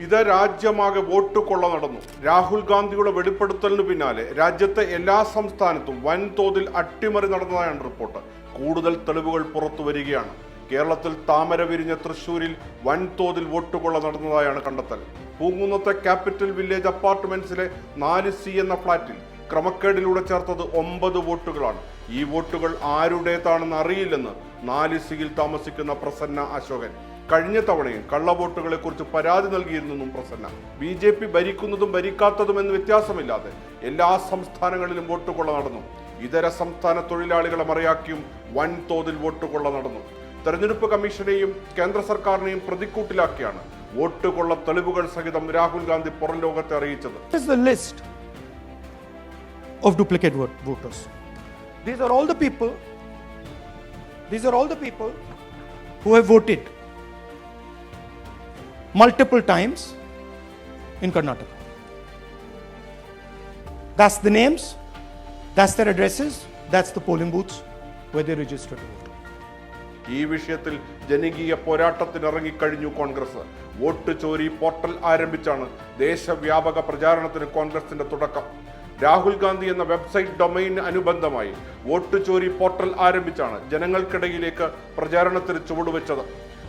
ഇത് രാജ്യമാകെ വോട്ട് കൊള്ള നടന്നു. രാഹുൽ ഗാന്ധിയുടെ വെളിപ്പെടുത്തലിന് പിന്നാലെ രാജ്യത്തെ എല്ലാ സംസ്ഥാനത്തും വൻതോതിൽ അട്ടിമറി നടന്നതായാണ് റിപ്പോർട്ട്. കൂടുതൽ തെളിവുകൾ പുറത്തു വരികയാണ്. കേരളത്തിൽ താമര വിരിഞ്ഞ തൃശൂരിൽ വൻതോതിൽ വോട്ടുകൊള്ള നടന്നതായാണ് കണ്ടെത്തൽ. പൂങ്കുന്നത്തെ ക്യാപിറ്റൽ വില്ലേജ് അപ്പാർട്ട്മെന്റ്സിലെ നാല് സി എന്ന ഫ്ളാറ്റിൽ ക്രമക്കേടിലൂടെ ചേർത്തത് ഒമ്പത് വോട്ടുകളാണ്. ഈ വോട്ടുകൾ ആരുടേതാണെന്ന് അറിയില്ലെന്ന് നാല് സിയിൽ താമസിക്കുന്ന പ്രസന്ന അശോകൻ. കഴിഞ്ഞ തവണയും കള്ളവോട്ടുകളെ കുറിച്ച് പരാതി നൽകിയിരുന്നെന്നും പ്രസന്ന. ബി ജെ പി ഭരിക്കുന്നതും ഭരിക്കാത്തതും എന്ന് വ്യത്യാസമില്ലാതെ എല്ലാ സംസ്ഥാനങ്ങളിലും വോട്ടുകൊള്ള നടന്നു. ഇതര സംസ്ഥാന തൊഴിലാളികളെ മറയാക്കിയും വൻതോതിൽ വോട്ടുകൊള്ള നടന്നു. തെരഞ്ഞെടുപ്പ് കമ്മീഷനെയും കേന്ദ്ര സർക്കാരിനെയും പ്രതിക്കൂട്ടിലാക്കിയാണ് വോട്ടുകൊള്ള തെളിവുകൾ സഹിതം രാഹുൽ ഗാന്ധി പുറം ലോകത്തെ അറിയിച്ചത്. These are all the people who have voted multiple times in Karnataka. That's the names, that's their addresses, that's the polling booths where they registered to vote. ഈ വിഷയത്തിൽ ജനകീയ പോരാട്ടത്തിനിറങ്ങിക്കഴിഞ്ഞു കോൺഗ്രസ് വോട്ട് ചോരി പോർട്ടൽ ആരംഭിച്ചാണ് ദേശവ്യാപക പ്രചാരണത്തിന് കോൺഗ്രസിന്റെ തുടക്കം രാഹുൽ ഗാന്ധി എന്ന വെബ്സൈറ്റ് ഡൊമൈൻ അനുബന്ധമായി വോട്ട് ചോരി പോർട്ടൽ ആരംഭിച്ചാണ് ജനങ്ങൾക്കിടയിലേക്ക് പ്രചാരണത്തിന് ചുവടുവെച്ചത്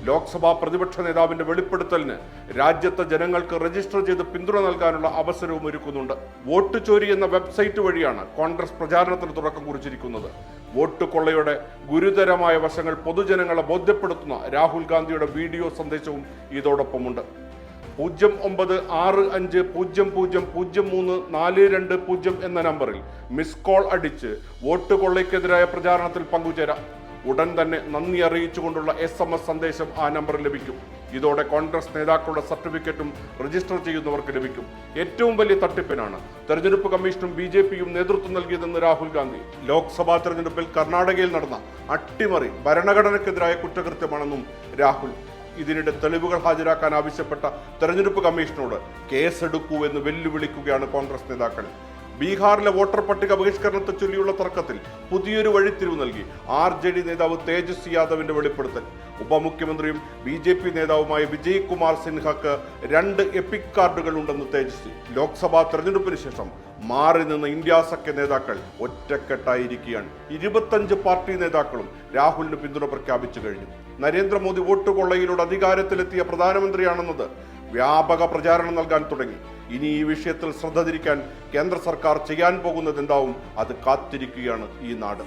ലോക്സഭാ പ്രതിപക്ഷ നേതാവിന്റെ വെളിപ്പെടുത്തലിന് രാജ്യത്തെ ജനങ്ങൾക്ക് രജിസ്റ്റർ ചെയ്ത് പിന്തുണ നൽകാനുള്ള അവസരവും ഒരുക്കുന്നുണ്ട്. വോട്ട് ചോരി എന്ന വെബ്സൈറ്റ് വഴിയാണ് കോൺഗ്രസ് പ്രചാരണത്തിന് തുടക്കം കുറിച്ചിരിക്കുന്നത്. വോട്ട് കൊള്ളയുടെ ഗുരുതരമായ വശങ്ങൾ പൊതുജനങ്ങളെ ബോധ്യപ്പെടുത്തുന്ന രാഹുൽ ഗാന്ധിയുടെ വീഡിയോ സന്ദേശവും ഇതോടൊപ്പമുണ്ട്. പൂജ്യം ഒമ്പത് ആറ് അഞ്ച് പൂജ്യം പൂജ്യം പൂജ്യം മൂന്ന് നാല് രണ്ട് പൂജ്യം എന്ന നമ്പറിൽ മിസ് കോൾ അടിച്ച് വോട്ട് കൊള്ളയ്ക്കെതിരായ പ്രചാരണത്തിൽ പങ്കുചേരാം. ഉടൻ തന്നെ നന്ദി അറിയിച്ചുകൊണ്ടുള്ള എസ് എം എസ് സന്ദേശം ആ നമ്പറിൽ ലഭിക്കും. ഇതോടെ കോൺഗ്രസ് നേതാക്കളുടെ സർട്ടിഫിക്കറ്റും രജിസ്റ്റർ ചെയ്യുന്നവർക്ക് ലഭിക്കും. ഏറ്റവും വലിയ തട്ടിപ്പിനാണ് തെരഞ്ഞെടുപ്പ് കമ്മീഷനും ബി ജെ പിയും നേതൃത്വം നൽകിയതെന്ന് രാഹുൽ ഗാന്ധി. ലോക്സഭാ തെരഞ്ഞെടുപ്പിൽ കർണാടകയിൽ നടന്ന അട്ടിമറി ഭരണഘടനക്കെതിരായ കുറ്റകൃത്യമാണെന്നും രാഹുൽ. ഇതിനിടെ തെളിവുകൾ ഹാജരാക്കാൻ ആവശ്യപ്പെട്ട തെരഞ്ഞെടുപ്പ് കമ്മീഷനോട് കേസെടുക്കൂ എന്ന് വെല്ലുവിളിക്കുകയാണ് കോൺഗ്രസ് നേതാക്കൾ. ബീഹാറിലെ വോട്ടർ പട്ടിക ബഹിഷ്കരണത്തെ ചൊല്ലിയുള്ള തർക്കത്തിൽ പുതിയൊരു വഴിത്തിരിവ് നൽകി. ആർ ജെ ഡി നേതാവ് തേജസ്വി യാദവിന്റെ വെളിപ്പെടുത്തൽ. ഉപമുഖ്യമന്ത്രിയും ബി ജെ പി നേതാവുമായ വിജയ് കുമാർ സിൻഹക്ക് രണ്ട് എപ്പിക് കാർഡുകൾ ഉണ്ടെന്ന് തേജസ്വി. ലോക്സഭാ തെരഞ്ഞെടുപ്പിന് ശേഷം മാറി നിന്ന് ഇന്ത്യ സഖ്യ നേതാക്കൾ ഒറ്റക്കെട്ടായിരിക്കുകയാണ്. ഇരുപത്തഞ്ച് പാർട്ടി നേതാക്കളും രാഹുലിന് പിന്തുണ പ്രഖ്യാപിച്ചു കഴിഞ്ഞു. നരേന്ദ്രമോദി വോട്ടുകൊള്ളയിലൂടെ അധികാരത്തിലെത്തിയ പ്രധാനമന്ത്രിയാണെന്നത് വ്യാപക പ്രചാരണം നൽകാൻ തുടങ്ങി. ഇനി ഈ വിഷയത്തിൽ ശ്രദ്ധ തിരിക്കാൻ കേന്ദ്ര സർക്കാർ ചെയ്യാൻ പോകുന്നത് എന്താവും അത് കാത്തിരിക്കുകയാണ് ഈ നാട്.